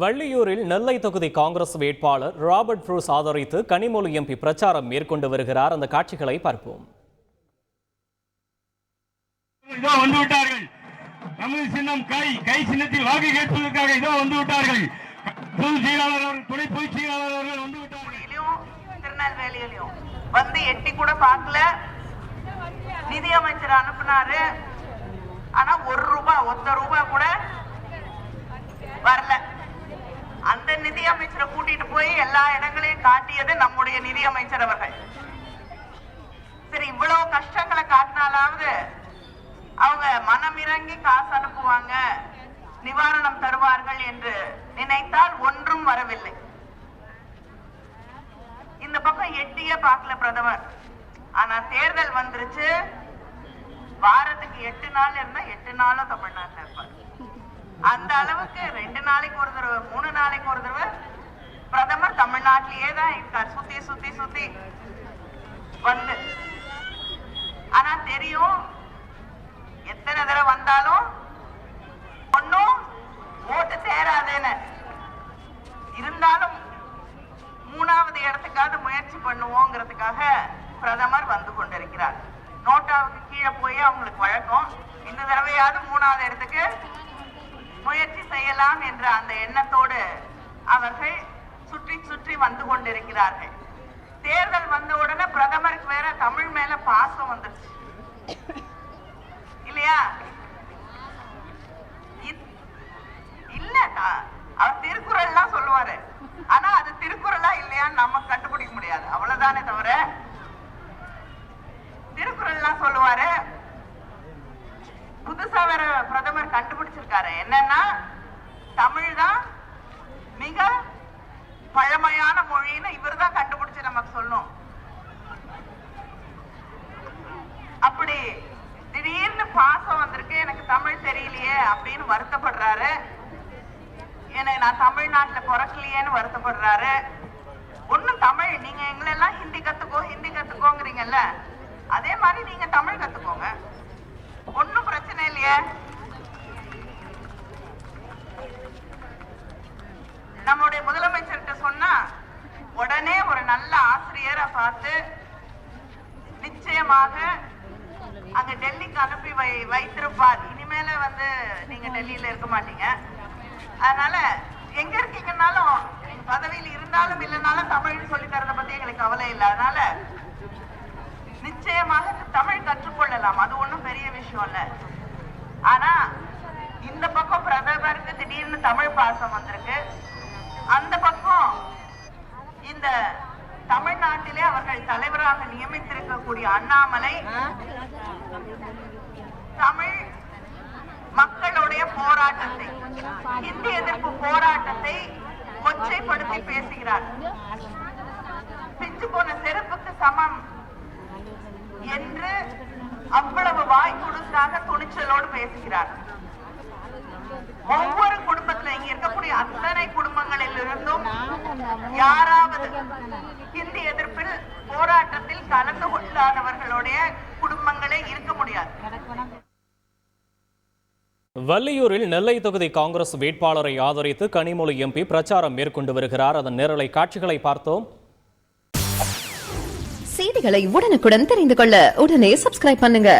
வள்ளியூரில் நெல்லை தொகுதி காங்கிரஸ் வேட்பாளர் Robert Bruce ஆதரித்து கனிமொழி எம்பி பிரச்சாரம் மேற்கொண்டு வருகிறார். அந்த காட்சிகளை பார்ப்போம். இதோ வந்து விட்டார்கள் நமது சின்னம் கை கை சின்னத்தில் வாக்கு கேட்பதற்காக இதோ வந்து விட்டார்கள் பொதுச் செயலாளர் அவர்கள் துணை பொதுச் செயலாளர் அவர்கள் வந்து விட்டார்கள் தூத்துக்குடியிலயும் திருநெல்வேலியிலயும் வந்து எட்டி கூட பார்க்கல. நிதி அமைச்சர் அனுப்புனாரு. ஆனா ஒரு ரூபாய் ஒத்த ரூபாய் கூட வரல. கூட்டிட்டு எல்லா இடங்களையும் காட்டியது நம்முடைய நிதி அமைச்சர் அவர்கள். சரி இவ்வளவு கஷ்டங்களை காட்டினாலாவது அவங்க மனம் இறங்கி காசு அனுப்புவாங்க நிவாரணம் தருவார்கள் என்று நினைத்தால் ஒன்றும் வரவில்லை. இந்த பக்கம் எட்டிய பார்க்கல பிரதமர். ஆனா தேர்தல் வந்துருச்சு. வாரத்துக்கு எட்டு நாள் இருந்தா எட்டு நாளும் தமிழ்நாட்டில் இருப்பார். அந்த அளவுக்கு ரெண்டு நாளைக்கு ஒரு தடவை மூணு நாளைக்கு ஒரு தடவை தமிழ்நாட்டிலேயே தான் இருக்கார் சுத்தி சுத்தி சுத்தி வந்து. ஆனா தெரியும் எத்தனை தடவை வந்தாலும் ஒன்னும் ஓட்டு சேராதேன்னு. இருந்தாலும் மூணாவது இடத்துக்காவது முயற்சி பண்ணுவோங்கிறதுக்காக பிரதமர் வந்து கொண்டிருக்கிறார். நோட்டாவுக்கு கீழே போய் அவங்களுக்கு வழக்கம். இந்த தடவையாவது மூணாவது இடத்துக்கு முயற்சி செய்யலாம் என்ற அந்த எண்ணத்தோடு வந்து கொண்டிருக்கிறார்கள். தேர்தல் வந்த உடனே பிரதமருக்கு வேற தமிழ் மேல பாசம் வந்துருச்சு. இல்லையா? இத்- அவர் திருக்குறள்லாம் சொல்லுவாரு. ஆனா அது திருக்குறளா இல்லையான்னு நம்ம கண்டுபிடிக்க முடியாது. அவ்வளவுதானே தவிர திருக்குறள்லாம் சொல்லுவாரு. புதுசா வேற பிரதமர் கண்டுபிடிச்சிருக்காரு. என்னன்னா தமிழ் தான் தமிழ் தெரியலையே அப்படின்னு வருத்தப்படுறாரு. என்னை நான் தமிழ்நாட்டுல பிறக்கலையேன்னு வருத்தப்படுறாரு. ஒண்ணும் தமிழ் நீங்க எங்களெல்லாம் ஹிந்தி கத்துக்கோ ஹிந்தி கத்துக்கோங்கிறீங்கல்ல. அதே மாதிரி நீங்க தமிழ் கத்துக்கோங்க. ஒண்ணும் பிரச்சனை இல்லையே. நம்முடைய முதலமைச்சர்கிட்ட சொன்னா உடனே ஒரு நல்ல ஆசிரியரை பார்த்து நிச்சயமாக அங்க டெல்லிக்கு அனுப்பி வை வைத்திருப்பார். இனிமேல வந்து நீங்க டெல்லியில இருக்க மாட்டீங்க. அதனால எங்க இருக்கீங்கன்னாலும் பதவியில் இருந்தாலும் இல்லைனாலும் தமிழ் சொல்லி தரத பத்தி எங்களுக்கு கவலை இல்லை. அதனால நிச்சயமாக தமிழ் கற்றுக்கொள்ளலாம். அது ஒண்ணும் பெரிய விஷயம் இல்ல. ஆனா இந்த பக்கம் பிரதமருக்கு திடீர்னு தமிழ் பாசம் வந்திருக்கு. அந்த பக்கம் இந்த தமிழ்நாட்டிலே அவர்கள் தலைவராக நியமித்திருக்கக்கூடிய அண்ணாமலை தமிழ் மக்களுடைய போராட்டத்தை இந்தி எதிர்ப்பு போராட்டத்தை கொச்சைப்படுத்தி பேசுகிறார். பிஞ்சு போன செருப்புக்கு சமம் என்று அவ்வளவு வாய் கொடுத்தாக துணிச்சலோடு பேசுகிறார். ஒவ்வொரு குடும்பத்துல இங்க இருக்கக்கூடிய அத்தனை குடும்பங்களில் இருந்தும் யாராவது ஹிந்தி எதிர்ப்பில் போராட்டத்தில் கலந்து கொள்ளாதவர்களுடைய குடும்பங்களே இருக்க முடியாது வள்ளியூரில் நெல்லை தொகுதி காங்கிரஸ் வேட்பாளரை ஆதரித்து கனிமொழி எம்பி பிரச்சாரம் மேற்கொண்டு வருகிறார். அதன் நேரலை காட்சிகளை பார்த்தோம். செய்திகளை உடனுக்குடன் தெரிந்து கொள்ள உடனே சப்ஸ்கிரைப் பண்ணுங்க.